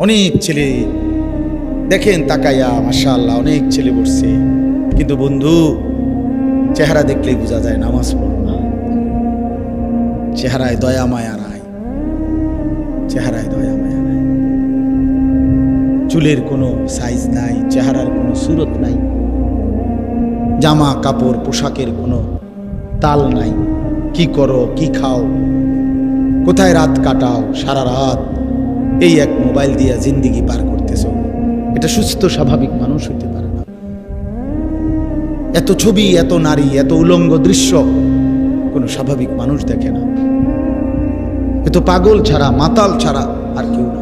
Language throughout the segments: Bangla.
অনেক ছেলে দেখেন তাকাইয়া মাশা আল্লাহ অনেক ছেলে বসছে। কিন্তু বন্ধু, চেহারা দেখলেই বোঝা যায় নামাজ পড়ো না। চেহারায় দয়া, মায়া নাই। চেহারায় দয়া, মায়া নাই। চুলের কোনো সাইজ নাই, চেহারার কোনো সুরত নাই। জামা, কাপড়, পোশাকের কোনো তাল নাই। কি করো, কি খাও? কোথায় রাত কাটাও? সারা রাত এই এক মোবাইল দিয়া জিন্দিগি পার করতেছ। এটা সুস্থ, স্বাভাবিক মানুষ হইতে পারে না। এত ছবি, এত নারী, এত উলঙ্গ দৃশ্য কোনো স্বাভাবিক মানুষ দেখে না। এত পাগল ছাড়া, মাতাল ছাড়া আর কেউ না।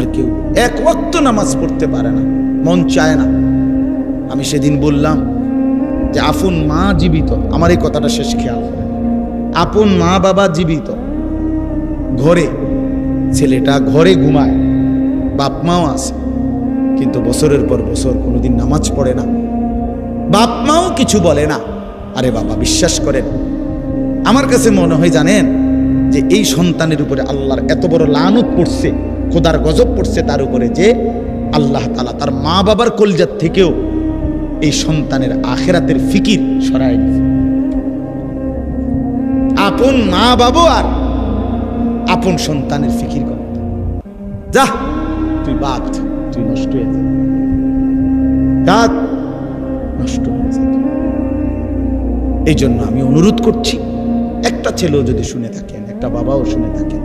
আর কেউ এক ওয়াক্ত নামাজ পড়তে পারে না। মন চায় না। আমি সেদিন বললাম যে আফুন মা জীবিত। আমার এই কথাটা শেষ খেয়াল আপন মা বাবা জীবিত। ঘরে ছেলেটা ঘরে ঘুমায়, বাপ মাও আছে, কিন্তু বছরের পর বছর কোনোদিন নামাজ পড়ে না। বাপ মাও কিছু বলে না। আরে বাবা, বিশ্বাস করেন, আমার কাছে মনে হয় জানেন যে এই সন্তানের উপরে আল্লাহর এত বড় লানত পড়ছে, খোদার গজব পড়ছে, তার উপরে যে আল্লাহ তালা তার মা বাবার কলজার থেকেও এই সন্তানের আখেরাতের ফিকির সরাই দিয়েছে। আপন মা বাবু আর আপন সন্তানের ফিকির কর। যা, তুই বাদ, তুই নষ্ট হয়ে যা। দাঁত নষ্ট হয়ে এই জন্য আমি অনুরোধ করছি, একটা ছেলেও যদি শুনে থাকেন, একটা বাবাও শুনে থাকেন,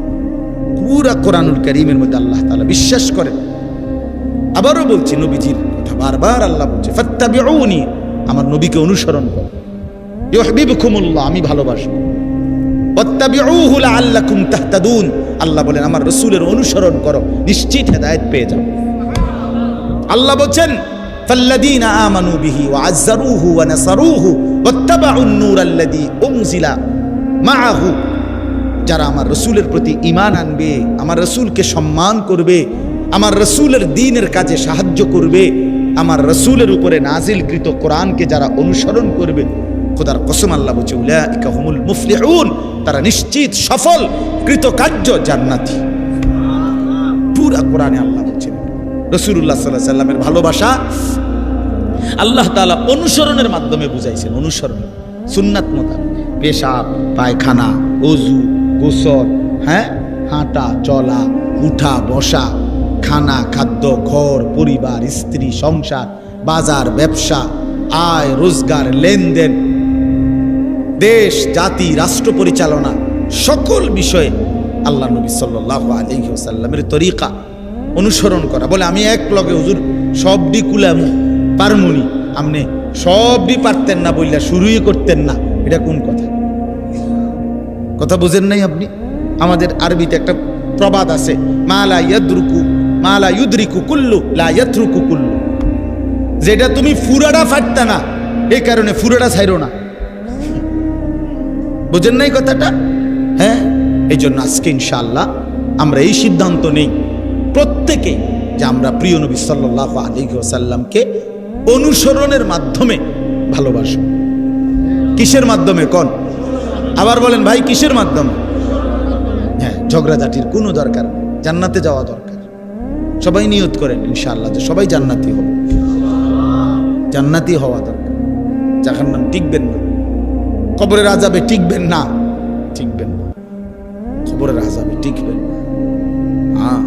পুরা কোরআনুল করিমের মধ্যে আল্লাহ তালা বিশ্বাস করেন। আবারও বলছি, নবীজির কথা বারবার আল্লাহ বলছে, ফাত্তাবিউনি আমার নবীকে অনুসরণ করো। ইউহিবকুমুল্লাহ আমি ভালোবাসবো। আল্লাহ বলেন, আমার রসুলের অনুসরণ করো, নিশ্চিত হেদায়ত পেয়ে যাও। আল্লাহ বলছেন ওয়া নাসারুহু যারা আমার রসুলের প্রতি আনবে, আমার রসুলকে সম্মান করবে, আমার রসুলের দিনের কাজে সাহায্য করবে, আমার রসুলের উপরে নাজিলকৃত কোরআনকে যারা অনুসরণ করবে, খোদার কসম আল্লাহ বলছে তারা নিশ্চিত সফল, কৃতকার্য জান্নাতি। পুরা কোরআনে আল্লাহ বলছেন রসুল্লাহ সাল্লাহ সাল্লামের ভালোবাসা আল্লাহ তাআলা অনুসরণের মাধ্যমে বুঝাইছেন, অনুসরণ, সুন্নাত মোতাবেক। পেশাব, পায়খানা অজু গোসল হ্যাঁ? হাঁটা, চলা, উঠা, বসা, খানা, খাদ্য, ঘর, পরিবার, স্ত্রী, সংসার, বাজার, ব্যবসা, আয়, রোজগার, লেনদেন দেশ, জাতি, রাষ্ট্র পরিচালনা সকল বিষয়ে আল্লাহ নবী সাল্লাহ আলহিসাল্লামের তরিকা অনুসরণ করা। বলে আমি এক লগে, হুজুর, সবডি কুলামু, পারমুনি। আপনি সবই পারতেন না বললে শুরুই করতেন না। এটা কোন কথা? কথা বুঝেন নাই আপনি? আমাদের আরবিতে একটা প্রবাদ আছে মালা ইয়াদরুকু কুল্লু, লা কুল্লু। যেটা তুমি ফুরাডা ফাটতা না, এই কারণে ফুরাডা ছাইরো না। বুঝেন নাই কথাটা? হ্যাঁ? এই জন্য আজকে ইনশাআল্লাহ আমরা এই সিদ্ধান্ত নেই। প্রত্যেকে যে আমরা প্রিয় নবী সাল্লাহ আলী অনুসরণের মাধ্যমে ভালোবাসব কিসের মাধ্যমে কোন? আবার বলেন, ভাই, কিসের মাধ্যমে? হ্যাঁ ঝগড়াঝাটির কোনো দরকার জান্নাতে যাওয়া দরকার। সবাই নিয়ত করেন ইনশাআল্লাহ যে সবাই জান্নাতি হবে জান্নাতি হওয়া দরকার। যাখার নাম টিকবেন না। কবরের আজাবে টিকবেন না। টিকবেন না। কবরের আজাবে টিকবেন না। হ্যাঁ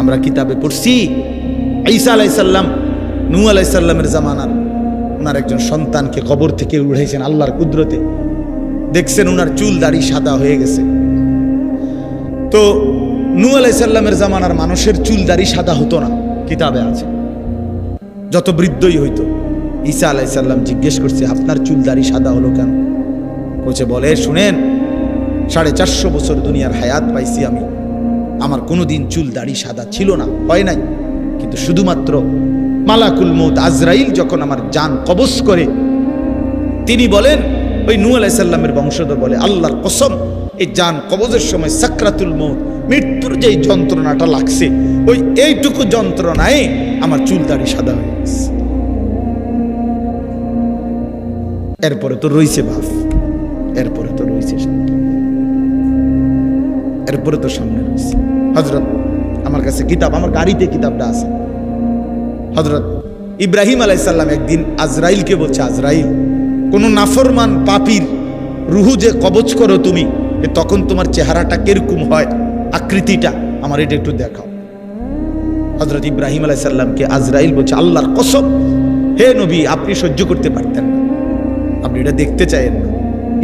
আমরা কিতাবে পড়ছি, ঈসা আলাইসাল্লাম নু আলাইসাল্লামের জামানার। ওনার একজন সন্তানকে কবর থেকে উঠাইছেন আল্লাহর কুদরতে। দেখছেন ওনার চুল দাড়ি সাদা হয়ে গেছে। তো নু আলাইসাল্লামের জামানার মানুষের চুল দাড়ি সাদা হতো না, কিতাবে আছে। যত বৃদ্ধই হইতো। ঈসা আলাইসাল্লাম জিজ্ঞেস করছে, আপনার চুল দাড়ি সাদা হলো কেন? কোচে বলে, শুনেন, সাড়ে চারশো বছর দুনিয়ার হায়াত পাইছি আমি। আমার কোনোদিন চুল দাড়ি সাদা ছিল না, হয় নাই। কিন্তু শুধুমাত্র মালাকুল মৌত আজরাইল যখন আমার জান কবজ করে, তিনি বলেন, ওই নু আলাইসাল্লামের বংশধর বলে, আল্লাহর কসম, এই জান কবজের সময় সাকরাতুল মৌত মৃত্যুর যেই যন্ত্রণাটা লাগছে, ওই এইটুকু যন্ত্রণায় আমার চুল দাড়ি সাদা হয়ে গেছে। এরপরে তো রইছে ভাব এরপরে তো রইছে এরপরে তো সামনে রয়েছে হজরত আমার কাছে কিতাব, আমার গাড়িতে কিতাবটা আছে। হজরত ইব্রাহিম আলাইসাল্লাম একদিন আজরাইলকে বলছে, আজরাইল, কোন নাফরমান পাপির রুহু যে কবচ করো তুমি তখন তোমার চেহারাটা কীরকম হয়? আকৃতিটা আমার এটা একটু দেখাও। হজরত ইব্রাহিম আলাইসাল্লামকে আজরাইল বলছে, আল্লাহর কসম, হে নবী, আপনি সহ্য করতে পারতেন না। আপনি এটা দেখতে চাইেন না।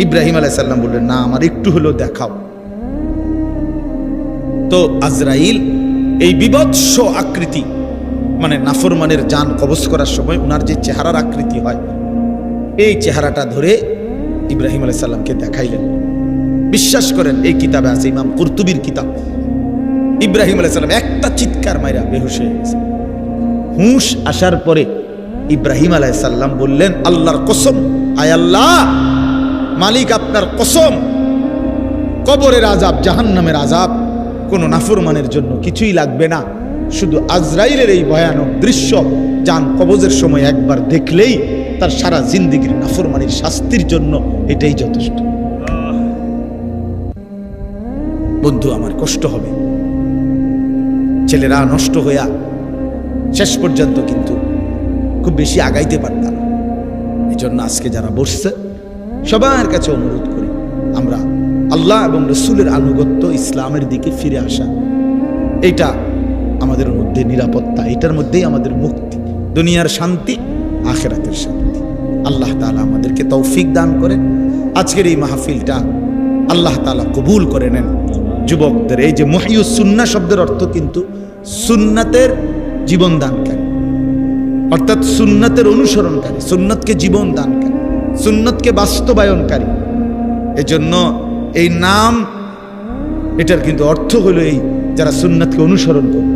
ইব্রাহিম আলাইসাল্লাম বললেন, না, আমার একটু হলেও দেখাও। তো আজরাইল এই বিভৎস আকৃতি মানে নাফরমানের যান কবজ করার সময় ওনার যে চেহারার আকৃতি হয়, এই চেহারাটা ধরে ইব্রাহিম আলাইসাল্লামকে দেখাইলেন। বিশ্বাস করেন, এই কিতাবে আছে ইমাম কুরতুবির কিতাব। ইব্রাহিম আলাইসাল্লাম একটা চিৎকার মাইরা বেহুশ হয়ে গেছে। হুঁশ আসার পরে ইব্রাহিম আলাইসাল্লাম বললেন, আল্লাহর কসম আল্লাহ, মালিক আপনার কসম। কবরের আজাব জাহান্নামের আজাব কোনো নাফরমানের জন্য কিছুই লাগবে না। শুধু আজরাইলের এই ভয়ানক দৃশ্য, যান কবজের সময় একবার দেখলেই তার সারা জিন্দিগির নাফরমানির শাস্তির জন্য এটাই যথেষ্ট। বন্ধু, আমার কষ্ট হবে। ছেলেরা নষ্ট হইয়া শেষ পর্যন্ত কিন্তু খুব বেশি আগাইতে পারতাম। জন্য আজকে যারা বসছে, সবার কাছে অনুরোধ করি, আমরা আল্লাহ এবং রসুলের আনুগত্য ইসলামের দিকে ফিরে আসা। এটা আমাদের মধ্যে নিরাপত্তা, এটার মধ্যেই আমাদের মুক্তি, দুনিয়ার শান্তি, আখেরাতের শান্তি। আল্লাহ তালা আমাদেরকে তৌফিক দান করে। আজকের এই মাহফিলটা আল্লাহ তালা কবুল করে নেন। যুবকদের, এই যে মহিউস সুন্না শব্দের অর্থ কিন্তু সুন্নাতের জীবন দানকারী অর্থাৎ সুন্নাতের অনুসরণকারী, সুন্নতকে জীবন দানকারী সুন্নতকে বাস্তবায়নকারী। এজন্য এই নাম, এটার কিন্তু অর্থ হলো এই যারা সুন্নাতকে অনুসরণ করে।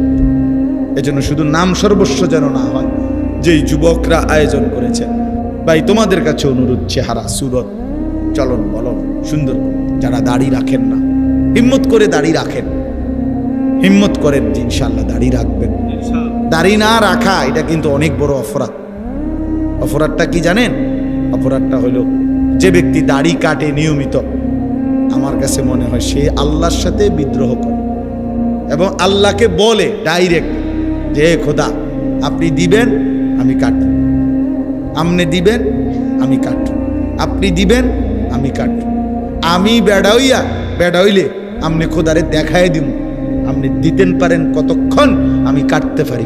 এজন্য শুধু নাম সর্বস্ব যেন না হয়, যেই যুবকরা আয়োজন করেছে। ভাই, তোমাদের কাছে অনুরোধ, চেহারা, সুরত, চলন বলন, সুন্দর যারা দাড়ি রাখেন না, হিম্মত করে দাড়ি রাখেন। হিম্মত করেন যে ইনশাল্লাহ দাড়ি রাখবেন। দাড়ি না রাখা, এটা কিন্তু অনেক বড় অপরাধ। অপরাধটা কি জানেন? অপরাধটা হলো, যে ব্যক্তি দাড়ি কাটে নিয়মিত, আমার কাছে মনে হয় সে আল্লাহর সাথে বিদ্রোহ করে। এবং আল্লাহকে বলে ডাইরেক্ট যে "হে খোদা, আপনি দিবেন, আমি কাটব। আপনি দিবেন, আমি কাট আপনি দিবেন, আমি কাটব। আমি বেড়াইয়া, বেড়াইলে আপনি খোদারে দেখাই দিব আপনি দিতেন পারেন কতক্ষণ, আমি কাটতে পারি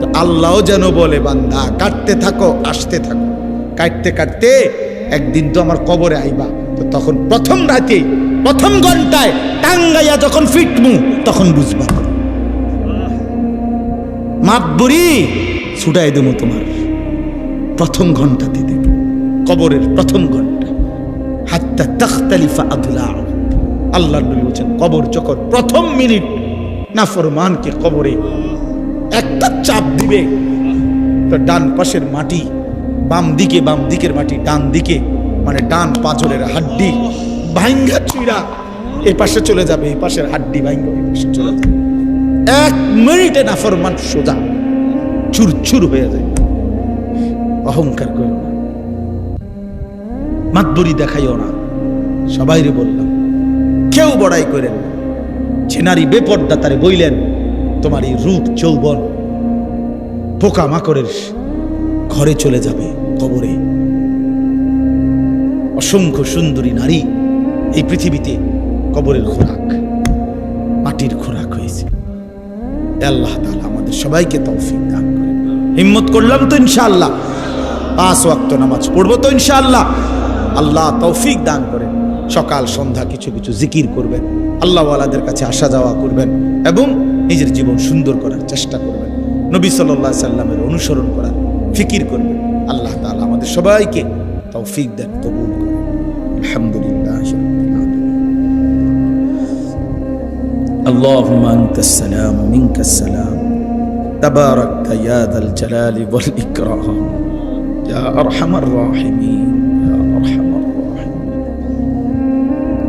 তো আল্লাহও যেন বলে, বান্দা, কাটতে থাকো, আসতে থাকো। কাটতে কাটতে একদিন তো আমার কবরে আইবা। তো তখন প্রথম রাতে, প্রথম ঘন্টায় টাঙ্গাইয়া যখন ফিটমু, তখন বুঝবা। মাতবুরি ছুটাই দেবো তোমার। প্রথম ঘন্টাতে দেব। কবরের প্রথম ঘণ্টা। হাত্তা তখতালিফা আদুলা আল্লাহ নবী বলছেন, কবর যখন প্রথম মিনিট নাফরমানকে কবরে একটা চাপ দিবে। তো ডান পাশের মাটি, বাম দিকে, বাম দিকের মাটি, ডান দিকে মানে ডান পাঁচরের হাড্ডি ভাইঙ্গা চুইরা এ পাশে চলে যাবে এই পাশের হাড্ডি ভাইঙ্গা এই পাশে চলে যাবে। এক মিনিটে নাফরমান সোজা চুর চুর হয়ে যায়। অহংকার করো না। মাতবরি দেখাইও না। সবাইরে বললাম কেউ বড়াই করেন। যে নারী বেপর্দা তারে বইলেন, তোমার এই রূপ চৌবন পোকা মাকড়ের ঘরে চলে যাবে কবরে। অসংখ্য সুন্দরী নারী এই পৃথিবীতে কবরের খোরাক, মাটির খোরাক হয়েছে। আল্লাহ তাআলা আমাদের সবাইকে তৌফিক দান করেন। হিম্মত করলাম তো ইনশাআল্লাহ। পাঁচ ওয়াক্ত নামাজ পড়ব তো ইনশাআল্লাহ। আল্লাহ তৌফিক দান করেন। সকাল সন্ধ্যা কিছু কিছু জিকির করবেন আল্লাহওয়ালাদের কাছে আসা যাওয়া করবেন এবং নিজের জীবন সুন্দর করার চেষ্টা করবেন নবী সাল্লাহ সাল্লামের অনুসরণ করার ফিকির করবেন আল্লাহ তাআলা আমাদের সবাইকে তৌফিক দেন কবুল করেন আলহামদুলিল্লাহ রাব্বিল আলামিন। اللهم أنت السلام منك السلام تباركت يا ذا الجلال والإكرام يا أرحم الراحمين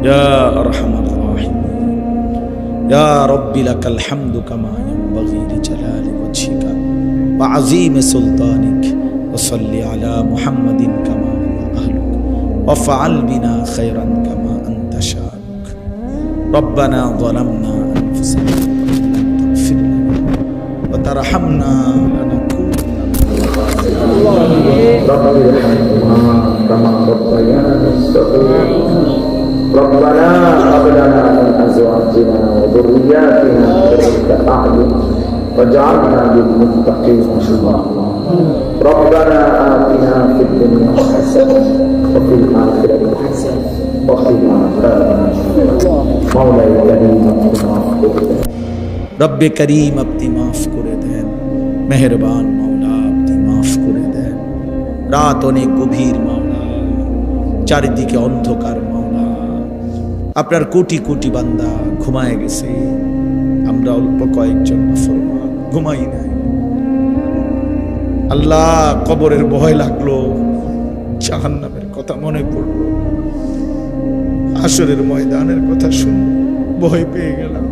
يا أرحم الراحمين. يا رب لك الحمد كما ينبغي لجلال وجهك وعظيم سلطانك. وصل على محمد كما هو أهلك. وافعل بنا خيرا كما أنت شاءك. ربنا ظلمنا أنفسنا لم تغفر لنا وترحمنا لنكون رب ارحمهما كما ربياني صغيرا. ربنا هب لنا من ازواجنا وذرياتنا قرة اعين واجعلنا للمتقين اماما ربنا اتنا في الدنيا حسنه وفي الاخره حسنه وقنا عذاب النار مولاي الكريم اغفر রব্বে করিম আপনি মাফ করে দেন মেহেরবান মাওলা আপনি মাফ করে দেন রাত অনেক গভীর মাওলা চারিদিকে অন্ধকার মাওলা আপনার কোটি কোটি বান্দা ঘুমায় গেছে। আমরা অল্প কয়েকজন নাফরমান ঘুমাই নাই। আল্লাহ কবরের ভয় লাগল, জাহান্নামের কথা মনে পড়ল। আসরের ময়দানের কথা শুন, ভয় পেয়ে গেলাম।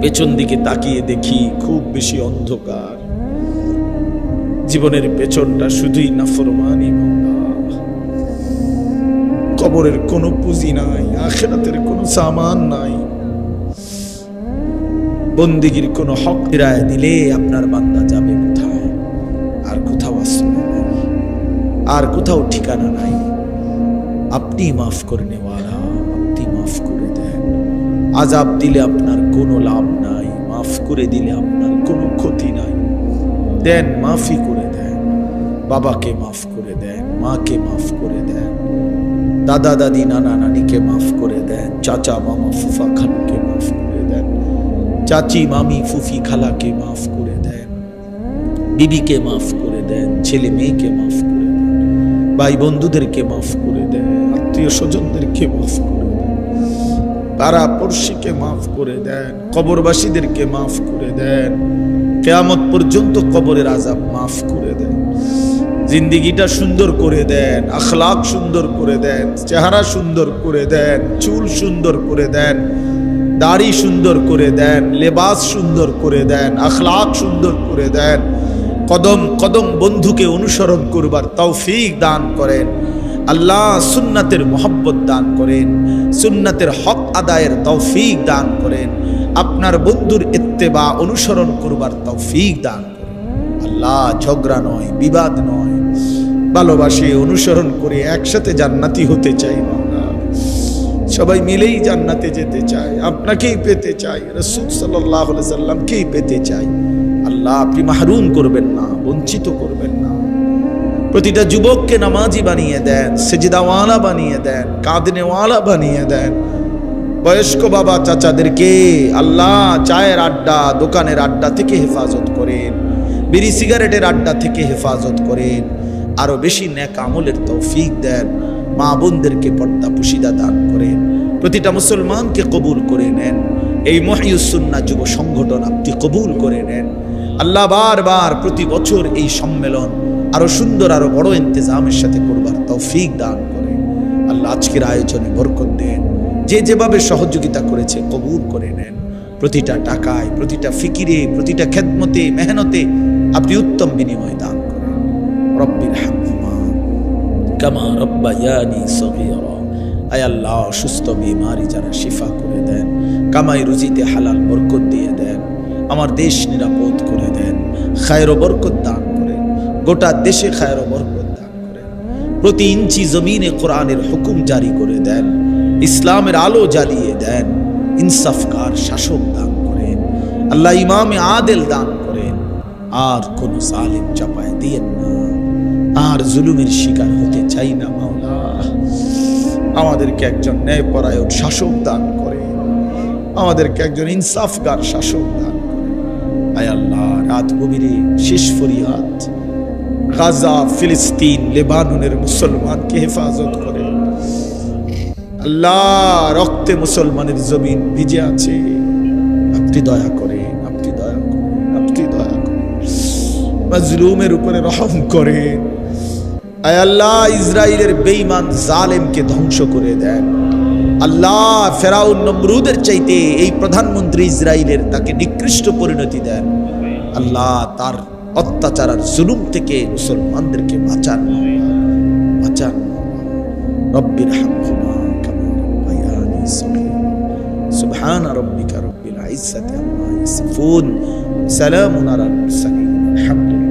পেছন দিকে তাকিয়ে দেখি খুব বেশি অন্ধকার। জীবনের পেছনটা শুধুই নাফরমানি। কবরের কোনো পুঁজি নাই, আখেরাতের কোনো সামান নাই। বন্দিগির কোনো হক ফিরায় দিলে আপনার বান্দা যাবে কোথায়? আর কোথাও নাই আর কোথাও ঠিকানা নাই। আপনি মাফ করে নেওয়ালা আপনি মাফ করে দেন। আজাব দিলে আপনার কোনো লাভ নাই, মাফ করে দিলে আপনার কোনো ক্ষতি নাই। দেন মাফি করে দেন। বাবাকে মাফ করে দেন, মাকে মাফ করে দেন। দাদা দাদি নানা নানিকে মাফ করে দেন চাচা মামা ফুফা খালুকে মাফ করে দেন চাচি মামি ফুফি খালাকে মাফ করে দেন বিবিকে মাফ করে দেন ছেলে মেয়েকে মাফ করে দেন ভাই বন্ধুদেরকে মাফ করে দেন আত্মীয় স্বজনদেরকে মাফ করে দেন পাড়া পড়শিকে মাফ করে দেন কবরবাসীদেরকে মাফ করে দেন কেয়ামত পর্যন্ত কবরের আজাব মাফ করে দেন জিন্দিগিটা সুন্দর করে দেন, আখলাক সুন্দর করে দেন, চেহারা সুন্দর করে দেন, চুল সুন্দর করে দেন, দাড়ি সুন্দর করে দেন, লেবাস সুন্দর করে দেন, আখলাক সুন্দর করে দেন, কদম কদম বন্ধুকে অনুসরণ করবার তৌফিক দান করেন, আল্লাহ সুন্নাতের মোহব্বত দান করেন, সুন্নাতের হক আদায়ের তৌফিক দান করেন, আপনার বন্ধুর ইত্তেবা অনুসরণ করবার তৌফিক দান করেন। আল্লাহ ঝগড়া নয়, বিবাদ নয় ভালোবাসে, অনুসরণ করে, একসাথে জান্নাতি হতে চাই সবাই মিলেই জান্নাতে যেতে চায়, আপনাকেই পেতে চাই, রসুল সাল্লাহ সাল্লামকেই পেতে চাই। আল্লাহ আপনি মাহরুম করবেন না, বঞ্চিত করবেন না। প্রতিটা যুবককে নামাজি বানিয়ে দেন, সেজিদাওয়ালা বানিয়ে দেন, কাঁদনেওয়ালা বানিয়ে দেন। বয়স্ক বাবা চাচাদেরকে আল্লাহ চায়ের আড্ডা, দোকানের আড্ডা থেকে হেফাজত করেন, বিড়ি সিগারেটের আড্ডা থেকে হেফাজত করেন। আরও বেশি ন্যাক আমলের তৌফিক দেন, মা বোনদেরকে পর্দা পুশিদা দান করেন, প্রতিটা মুসলমানকে কবুল করে নেন, এই মহিউসুন্না যুব সংগঠন আপনি কবুল করে নেন। আল্লাহ বারবার প্রতি বছর এই সম্মেলন আরও সুন্দর, আরও বড় ইন্তজামের সাথে করবার তৌফিক দান করেন। আল্লাহ আজকের আয়োজনে বরকত দেন, যে যেভাবে সহযোগিতা করেছে কবুল করে নেন। প্রতিটা টাকায়, প্রতিটা ফিকিরে, প্রতিটা খেদমতে, মেহনতে আপনি উত্তম বিনিময় দান রব্বির হামহুমা, কামা রব্বায়ানি সগীরা। আয় আল্লাহ, সুস্থ বিমারি যারা শিফা করে দেন, কামাই রুজিতে হালাল বরকত দিয়ে দেন, আমার দেশ নিরাপদ করে দেন, খায়ের বরকত দান করেন, গোটা দেশে খায়ের বরকত দান করেন। প্রতি ইঞ্চি জমিনে কোরআনের হুকুম জারি করে দেন, ইসলামের আলো জ্বালিয়ে দেন ইনসাফকার শাসক দান করেন, আল্লাহ ইমামে আদেল দান করেন, আর কোন জালিম চাপায় দিয়েন না। আর জুলুমের শিকার হতে চাই না, মাওলা। আমাদেরকে একজন ন্যায়পরায়ণ শাসক দান করে। আমাদেরকে একজন ইনসাফগার শাসক দান করে। আয় আল্লাহ রাত গভীরে শেষ ফরিয়াদ। গাজা, ফিলিস্তিন, লেবাননের মুসলমানকে হেফাজত করে। আল্লাহ, রক্তে মুসলমানের জমিন ভিজে আছে। আপনি দয়া করে, আপনি দয়া করে, আপনি দয়া করেন মজলুমের উপরে রহম করেন আল্লাহ ইসরায়েলের বেঈমান জালেমকে ধ্বংস করে দেন। আল্লাহ ফেরাউন নমরুদের চাইতে এই প্রধানমন্ত্রী ইসরায়েলের তাকে নিকৃষ্ট পরিণতি দেন। আল্লাহ তার অত্যাচার আর জুলুম থেকে মুসলমানদেরকে বাঁচান। বাঁচান। রব্বির হামহুমা কামা রাব্বায়ানি সুবহান রাব্বিকা রব্বিল ইজ্জাতি আম্মা ইয়াসিফুন। সালামুন আলাল মুরসালিন।